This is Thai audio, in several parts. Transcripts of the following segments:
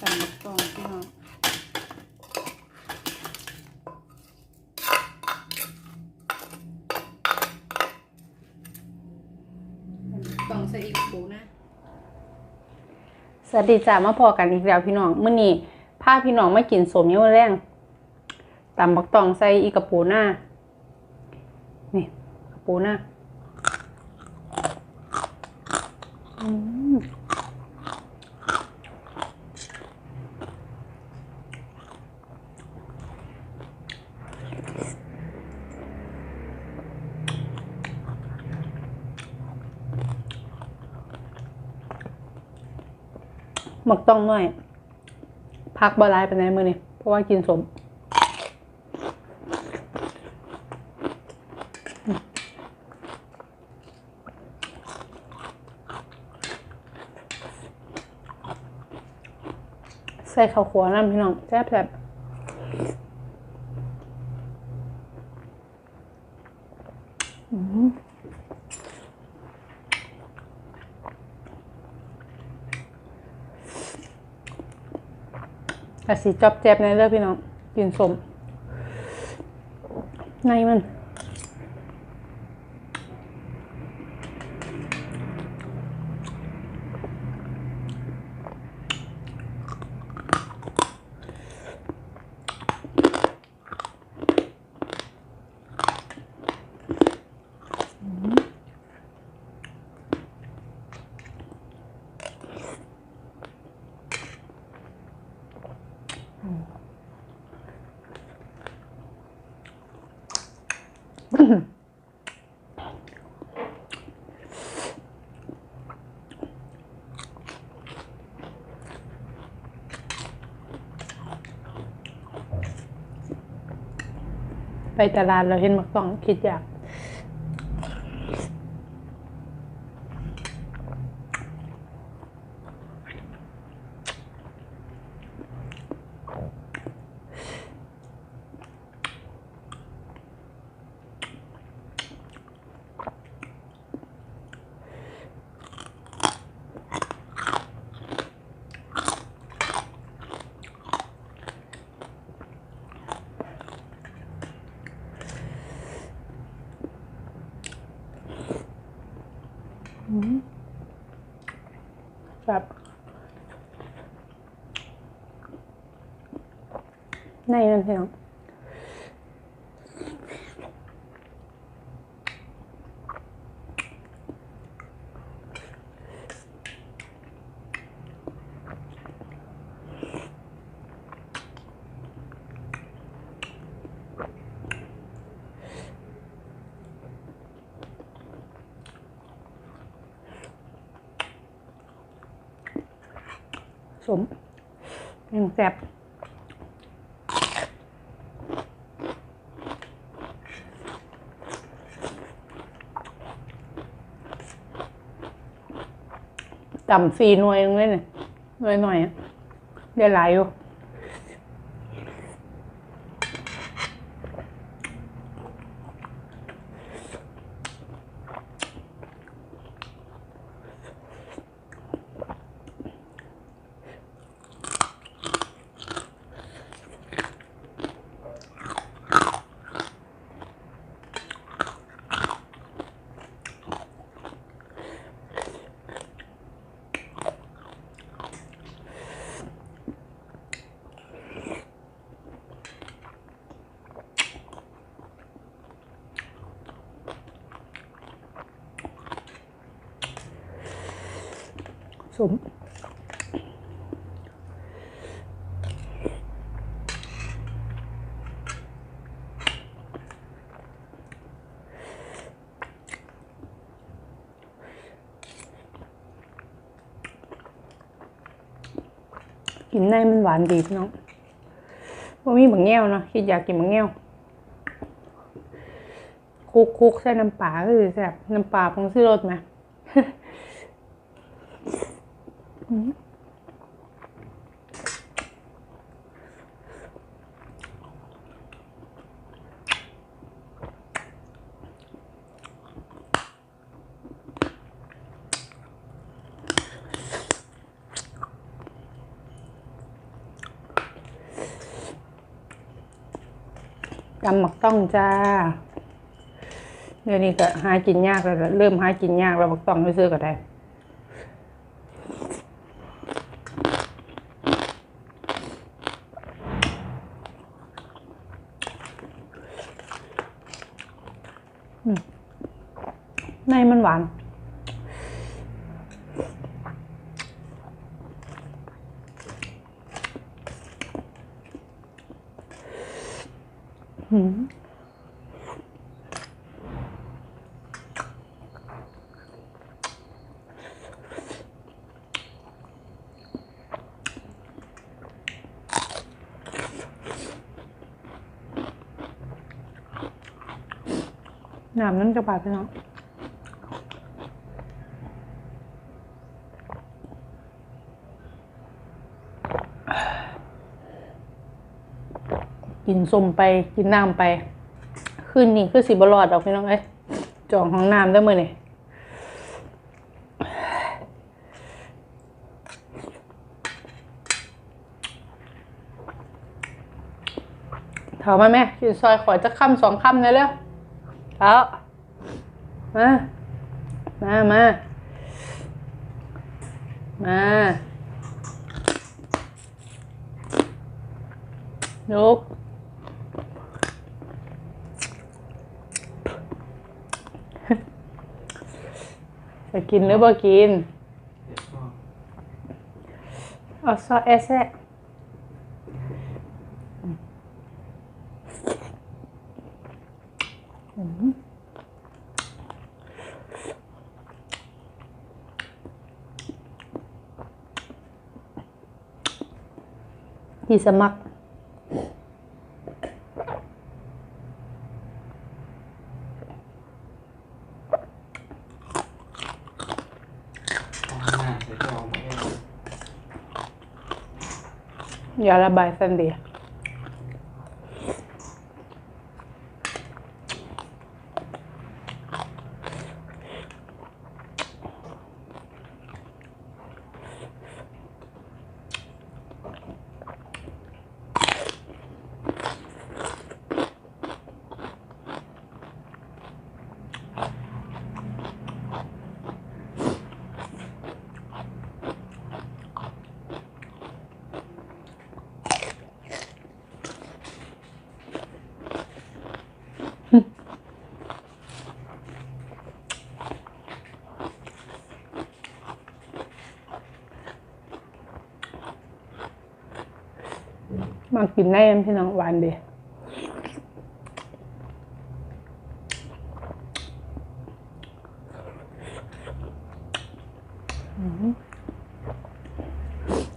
ตำบักตองพี่น้องตองใส่อีกปูนะ สวัสดีจ้ามาพอกันอีกแล้วพี่น้องเมื้อนี้พาพี่น้องมากินสมยำแรงตำบักตองใส่อีกกระปูหน้า นี่กระปูหน้า อืม หมักต้องน้อย พักบาลายไปไหนมือนี่เพราะว่ากินสมใส่ข้าวขัวน้ำพี่น้องแซ่บ อาสีจอบแจบในเด้อพี่น้องกินสมในมัน ไป ตลาดเราเห็นมักต้องคิดอยาก แบบในนั่นเอง สมยังแซ่บต่ำสี่หน่วยเองเลยเนี่ยหน่วยหน่อยได้หลายอยู่ สม กินในมันหวานดีพี่น้องว่ามีบางแง่วเนาะคิดอยากกินบางแง่วคุกคุกใส่น้ำปลาคือแซ่บน้ำปลาพงซื้อรสไหม ตำหมักต้องจ้าเดี๋ยวนี้ก็หากินยากแล้ว เริ่มหากินยากแล้วหมักต้องไม่ซื้อก็ได้ ในมันหวานหืมน้ำนั่นจะบาดไปเนาะ กินส้มไปกินน้ำไปคืนนี้คือสิบรอดดอกพี่น้องเอ้ยจองห้องน้ำได้มือนี่ถามมาแม่กินซอยขอจะคำสองคำเลยเร็วเอามามามามาลุก จะกินหรือบ่กินเอาซอสเอสแะที่สมัคร เอาหน้าใส่จอมาเอง ยาระบ มากินได้พี่น้องหวานดี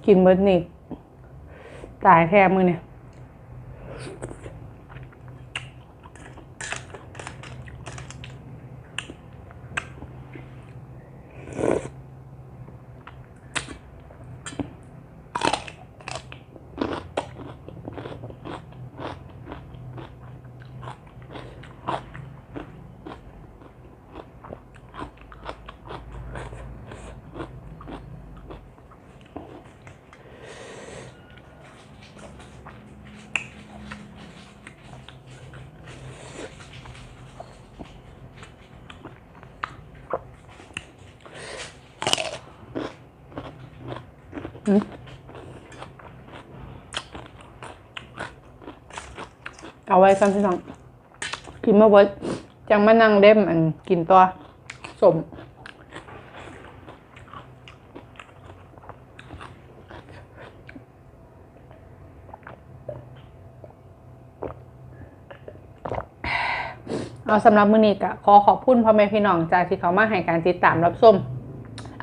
กินเบิดนี่ตายแท้มือเนี่ย เอาไว้กันพี่น้องกินมาเบิดจังมานั่งเล่มอันกินตัวสมเอาสำหรับมือนี้ก็ขอขอบคุณพ่อแม่พี่น้องจากที่เขามาให้การติดตามรับชม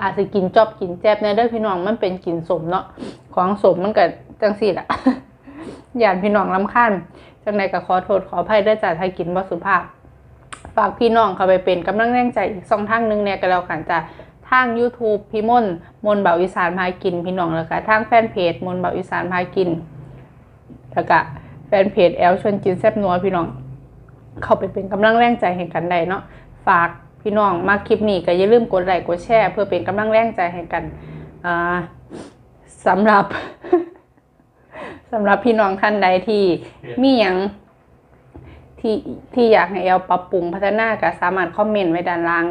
อาจจะกินจอบกินแจบในเด้อพี่น้องมันเป็นกินสมเนาะของสมมันก็จังสี่ละ ยานพี่น้องลำคาญ จังใดก็ขอโทษขออภัยด้วยจ้ะถ้ากินบ่สุภาพ ฝากพี่น้องเข้าไปเป็นกำลังแรงใจอีกสองทางหนึงเนี่ยก็แล้วกันจ้ะทาง YouTube พี่มนมนเบาอีสานพากินพี่น้องแล้วก็ทางแฟนเพจมนเบาอีสานพากินแล้วก็แฟนเพจแอลชวนกินแซ่บนัวพี่น้อง เข้าไปเป็นกำลังแรงใจให้กันได้เนาะฝากพี่น้องมาคลิปนี้ก็อย่าลืมกดไลค์กดแชร์เพื่อเป็นกำลังแรงใจให้กันสำหรับ สำหรับพี่น้องท่านใดที่มีหยังที่ที่อยากให้แอลปรับปรุงพัฒนาก็สามารถคอมเมนต์ไว้ด้านล่าง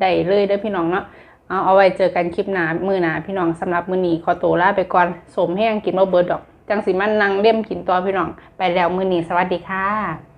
ได้เลยเด้อพี่น้องเนาะเอาเอาไว้เจอกันคลิปหน้ามือหน้าพี่น้องสำหรับมื้อนี้ขอตัวลาไปก่อนสมแห้งกินบ่เบิดดอก จังสิมันนั่งเล่มกินตัวพี่น้อง ไปแล้วมื้อนี้สวัสดีค่ะ